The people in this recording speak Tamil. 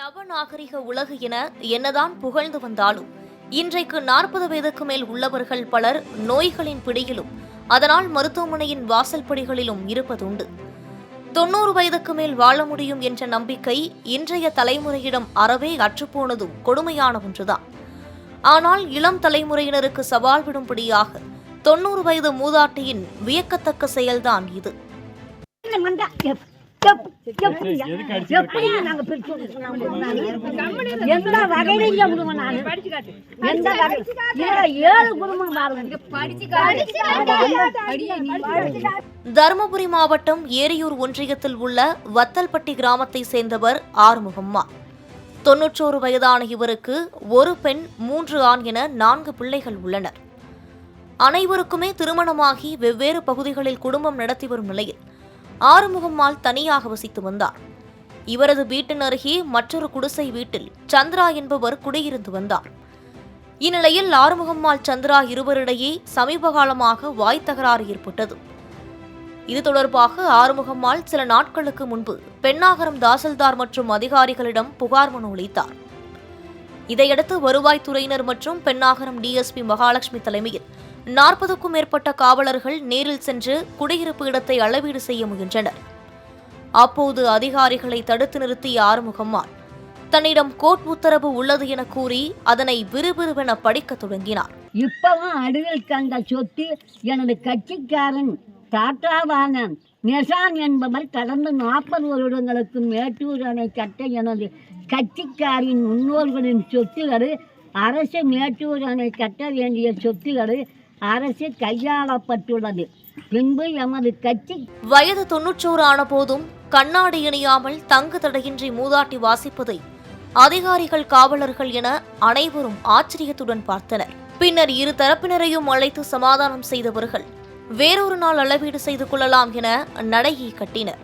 நவநாகரிக உலகு என என்னதான் புகழ்ந்து வந்தாலும் இன்றைக்கு நாற்பது வயதுக்கு மேல் உள்ளவர்கள் பலர் நோய்களின் பிடியிலும் அதனால் மருத்துவமனையின் வாசல் படிகளிலும் இருப்பதுண்டு. தொண்ணூறு வயதுக்கு மேல் வாழ முடியும் என்ற நம்பிக்கை இன்றைய தலைமுறையிடம் அறவே அற்றுப்போனதும் கொடுமையான ஒன்றுதான். ஆனால் இளம் தலைமுறையினருக்கு சவால் விடும்படியாக தொண்ணூறு வயது மூதாட்டியின் வியக்கத்தக்க செயல்தான் இது. நாங்க? எந்த வகையில விடுவோம் நானு? எந்த ஏழு குடும்பம். தருமபுரி மாவட்டம் ஏரியூர் ஒன்றியத்தில் உள்ள வத்தல்பட்டி கிராமத்தை சேர்ந்தவர் ஆறுமுகம்மா. தொன்னூற்றோரு வயதான இவருக்கு ஒரு பெண் மூன்று ஆண் என நான்கு பிள்ளைகள் உள்ளனர். அனைவருக்குமே திருமணமாகி வெவ்வேறு பகுதிகளில் குடும்பம் நடத்தி வரும் நிலையில் ஆறுமுகம்மாள் தனியாக வசித்து வந்தார். இவரது வீட்டின் அருகே மற்றொரு குடிசை வீட்டில் சந்திரா என்பவர் குடியிருந்து வந்தார். இந்நிலையில் ஆறுமுகம்மாள் சந்திரா இருவரிடையே சமீப காலமாக வாய் தகராறு ஏற்பட்டது. இது தொடர்பாக ஆறுமுகம்மாள் சில நாட்களுக்கு முன்பு பெண்ணாகரம் தாசில்தார் மற்றும் அதிகாரிகளிடம் புகார் மனு அளித்தார். இதையடுத்து வருவாய்த்துறையினர் மற்றும் பெண்ணாகரம் டிஎஸ்பி மகாலட்சுமி தலைமையில் நாற்பதுக்கும் மேற்பட்ட காவலர்கள் நேரில் சென்று குடியிருப்பு இடத்தை அளவீடு செய்ய முயன்றனர். அப்போது அதிகாரிகளை தடுத்து நிறுத்திய ஆறுமுகம்மாள் தன்னிடம் கோர்ட் உத்தரவு உள்ளது என கூறி அதனை விறுவிறுவென படிக்கத் தொடங்கினார். இப்பவும் அடியில் கண்ட சொத்து எனது கட்சிக்காரன் டாட்டாவான நெசான் என்பவர் கடந்த நாற்பது வருடங்களுக்கு மேட்டூர் அணை கட்ட எனது கட்சிக்காரின் முன்னோர்களின் சொத்துகள் அரசு மேட்டூர் அணை கட்ட வேண்டிய சொத்துகள் அரசு கையாளப்பட்டுள்ளது. பின்பு எமது கட்சி வயது தொன்னூற்றோரு ஆன போதும் கண்ணாடி இணையாமல் தங்கு தடையின்றி மூதாட்டி வாசிப்பதை அதிகாரிகள் காவலர்கள் என அனைவரும் ஆச்சரியத்துடன் பார்த்தனர். பின்னர் இரு தரப்பினரையும் அழைத்து சமாதானம் செய்தவர்கள் வேறொரு நாள் அளவீடு செய்து கொள்ளலாம் என நடையை கட்டினர்.